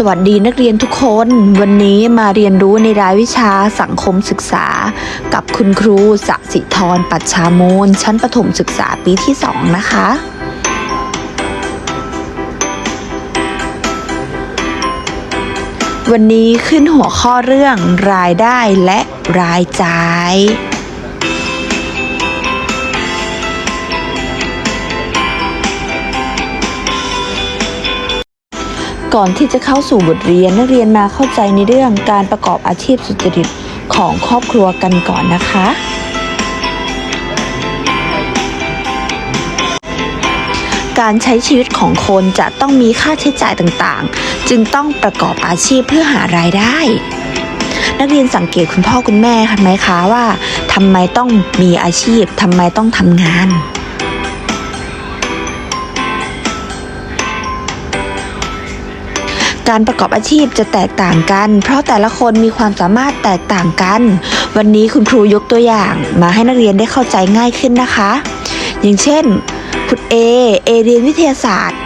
สวัสดีนักเรียนทุกคน วันนี้มาเรียนรู้ในรายวิชาสังคมศึกษา กับคุณครูสสิธรปัชชามูล ชั้นประถมศึกษาปีที่ 2 นะคะ วันนี้ขึ้นหัวข้อเรื่องรายได้และรายจ่าย ก่อนที่จะเข้าสู่บทเรียนนักเรียนมาเข้าใจในเรื่องการประกอบอาชีพสุจริตของครอบครัวกันก่อนนะคะ การใช้ชีวิตของคนจะต้องมีค่าใช้จ่ายต่างๆ จึงต้องประกอบอาชีพเพื่อหารายได้ นักเรียนสังเกตคุณพ่อคุณแม่คะไหมคะว่าทำไมต้องมีอาชีพทำไมต้องทำงาน การประกอบอาชีพจะแตกต่างกัน เพราะแต่ละคนมีความสามารถแตกต่างกัน วันนี้คุณครูยกตัวอย่าง มาให้นักเรียนได้เข้าใจง่ายขึ้นนะคะ อย่างเช่น คุณเอเอเรียนวิทยาศาสตร์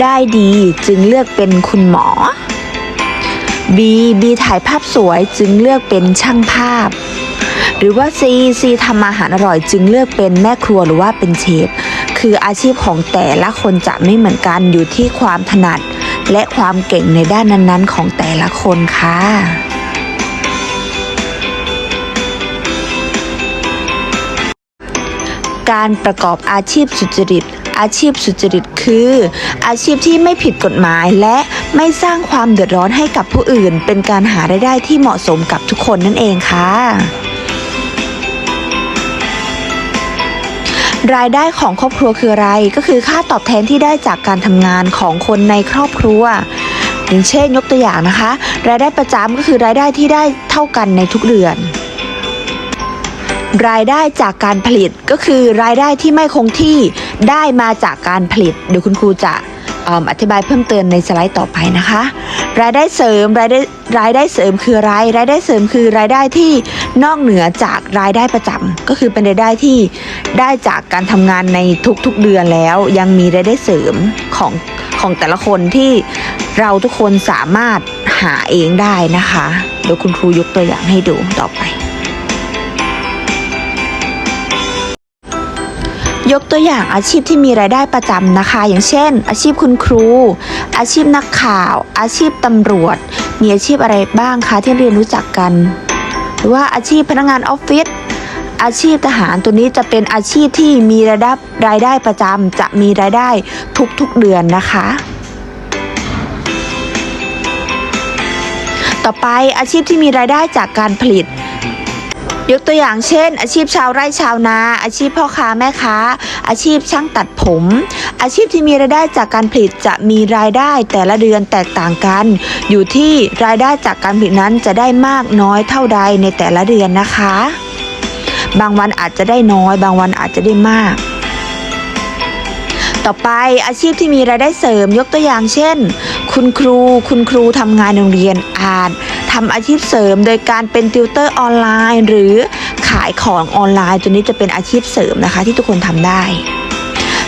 ได้ดีจึงเลือกเป็นคุณหมอ B B ถ่ายภาพสวยจึงเลือกเป็นช่างภาพ หรือว่า C C ทำอาหารอร่อยจึงเลือกเป็นแม่ครัวหรือว่าเป็นเชฟคืออาชีพของแต่ละคนจะไม่เหมือนกันอยู่ที่ความถนัด และความเก่งในด้านนั้นๆ ของแต่ละคนค่ะการประกอบอาชีพสุจริต อาชีพสุจริตคือ อาชีพที่ไม่ผิดกฎหมายและไม่สร้างความเดือดร้อนให้กับผู้อื่น เป็นการหารายได้ที่เหมาะสมกับทุกคนนั่นเองค่ะ รายได้ของครอบครัวคืออะไร ก็คือค่าตอบแทนที่ได้จากการทำงานของคนในครอบครัวอย่างเช่นยกตัวอย่างนะคะ รายได้ประจำก็คือรายได้ที่ได้เท่ากันในทุกเดือน รายได้จากการผลิตก็คือรายได้ที่ไม่คงที่ได้มาจากการผลิตเดี๋ยวคุณครูจะ ออธิบายเพิ่มเติมในสไลด์ต่อไปนะคะ รายได้เสริมรายได้รายได้เสริมคืออะไร รายได้เสริมคือรายได้ที่นอกเหนือจากรายได้ประจำก็คือเป็นรายได้ที่ได้จากการทำงานในทุกๆเดือนแล้ว ยังมีรายได้เสริมของของแต่ละคนที่เราทุกคนสามารถหาเองได้นะคะเดี๋ยวคุณครูยกตัวอย่างให้ดูต่อไป ยกตัวอย่างอาชีพที่มีรายได้ประจำนะคะ อย่างเช่น อาชีพคุณครู อาชีพนักข่าว อาชีพตำรวจ มีอาชีพอะไรบ้างคะที่เรียนรู้จักกัน หรือว่าอาชีพพนักงานออฟฟิศอาชีพทหารตัวนี้จะเป็นอาชีพที่มีรายได้รายได้ประจำจะมีรายได้ทุกๆเดือนนะคะ ต่อไปอาชีพที่มีรายได้จากการผลิต ยกตัวอย่างเช่น อาชีพชาวไร่ชาวนา อาชีพพ่อค้าแม่ค้า อาชีพช่างตัดผม อาชีพที่มีรายได้จากการผลิตจะมีรายได้แต่ละเดือนแตกต่างกัน อยู่ที่รายได้จากการผลิตนั้นจะได้มากน้อยเท่าใดในแต่ละเดือนนะคะ บางวันอาจจะได้น้อย บางวันอาจจะได้มาก ต่อไปอาชีพที่มีรายได้เสริมยกตัวอย่างเช่น คุณครูคุณครูทำงานโรงเรียนอาจ ทำอาชีพเสริมโดยการเป็นติวเตอร์ออนไลน์ หรือขายของออนไลน์ ตัวนี้จะเป็นอาชีพเสริมนะคะ ที่ทุกคนทำได้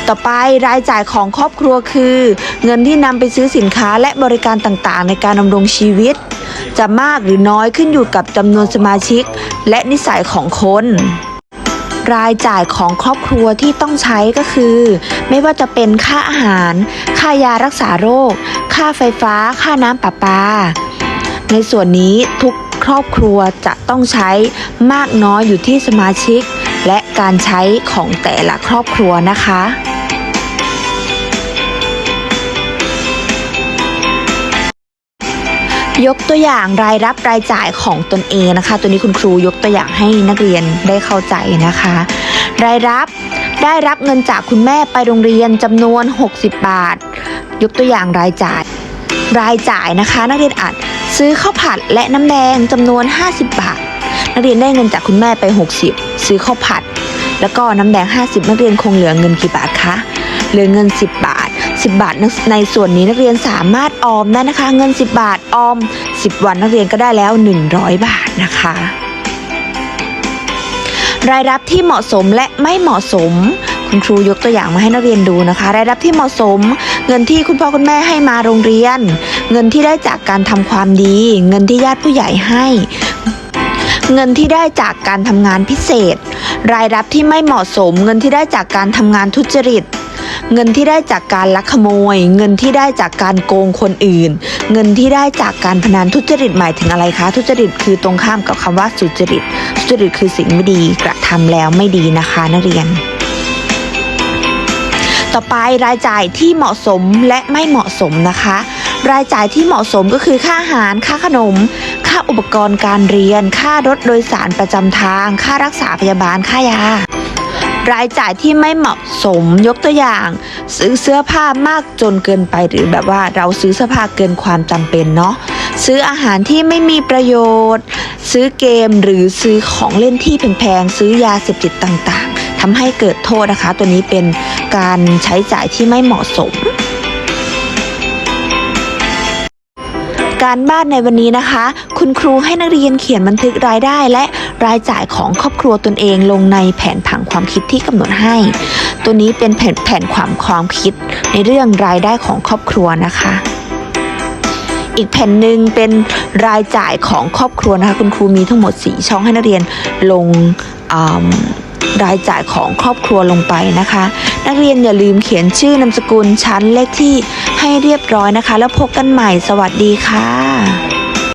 ต่อไปรายจ่ายของครอบครัวคือ เงินที่นำไปซื้อสินค้าและบริการต่างๆ ในการดำรงชีวิต จะมากหรือน้อยขึ้นอยู่กับจำนวนสมาชิก และนิสัยของคนรายจ่ายของครอบครัวที่ต้องใช้ก็คือ ไม่ว่าจะเป็นค่าอาหาร ค่ายารักษาโรค ค่าไฟฟ้า ค่าน้ำประปา ในส่วนนี้ทุกครอบครัวจะต้องใช้มากน้อยอยู่ที่สมาชิก และการใช้ของแต่ละครอบครัวนะคะยกตัวอย่างรายรับรายจ่ายของตนเองนะคะ ตัวนี้คุณครูยกตัวอย่างให้นักเรียนได้เข้าใจนะคะ รายรับได้รับเงินจากคุณแม่ไปโรงเรียนจำนวน 60 บาท ยกตัวอย่างรายจ่าย รายจ่ายนะคะ นักเรียนอาจ ซื้อข้าวผัดและน้ำแดงจำนวน 50 บาท นักเรียนได้เงินจากคุณแม่ไป 60 ซื้อข้าวผัด แล้วก็น้ำแดง 50 นักเรียนคงเหลือเงินกี่บาทคะเหลือเงิน 10 บาท 10 บาทในส่วนนี้นักเรียนสามารถออมได้นะคะ เงิน 10 บาทออม 10 วันนักเรียนก็ได้แล้ว 100 บาทนะคะ รายรับที่เหมาะสมและไม่เหมาะสม คุณครูยกตัวอย่างมาให้นักเรียนดูนะคะ รายรับที่เหมาะสม เงินที่คุณพ่อคุณแม่ให้มาโรงเรียน เงินที่ได้จากการทำความดี เงินที่ญาติผู้ใหญ่ให้ เงินที่ได้จากการทำงานพิเศษ รายรับที่ไม่เหมาะสม เงินที่ได้จากการทำงานทุจริตเงินที่ได้จากการลักขโมย เงินที่ได้จากการโกงคนอื่น เงินที่ได้จากการพนันทุจริตหมายถึงอะไรคะ ทุจริตคือตรงข้ามกับคำว่าสุจริต สุจริตคือสิ่งไม่ดีกระทำแล้วไม่ดีนะคะนักเรียน ต่อไปรายจ่ายที่เหมาะสมและไม่เหมาะสมนะคะ รายจ่ายที่เหมาะสมก็คือค่าอาหาร ค่าขนม ค่าอุปกรณ์การเรียน ค่ารถโดยสารประจำทาง ค่ารักษาพยาบาล ค่ายา รายจ่ายที่ไม่เหมาะสมยกตัวอย่าง ซื้อเสื้อผ้ามากจนเกินไปหรือแบบว่าเราซื้อเสื้อผ้าเกินความจำเป็นเนาะซื้ออาหารที่ไม่มีประโยชน์ ซื้อเกมหรือซื้อของเล่นที่แพงๆซื้อยาเสพติดต่างๆ ทำให้เกิดโทษนะคะ ตัวนี้เป็นการใช้จ่ายที่ไม่เหมาะสม การบ้านในวันนี้นะคะ คุณครูให้นักเรียนเขียนบันทึกรายได้และรายจ่ายของครอบครัวตนเองลงในแผนผังความคิดที่กำหนดให้ ตัวนี้เป็นแผนแผนความความคิดในเรื่องรายได้ของครอบครัวนะคะอีกแผ่นหนึ่งเป็นรายจ่ายของครอบครัวนะคะ คุณครูมีทั้งหมด 4 ช่องให้นักเรียนลงอ่า รายจ่ายของครอบครัวลงไปนะคะ นักเรียนอย่าลืมเขียนชื่อนามสกุลชั้นเลขที่ให้เรียบร้อยนะคะ แล้วพบกันใหม่สวัสดีค่ะ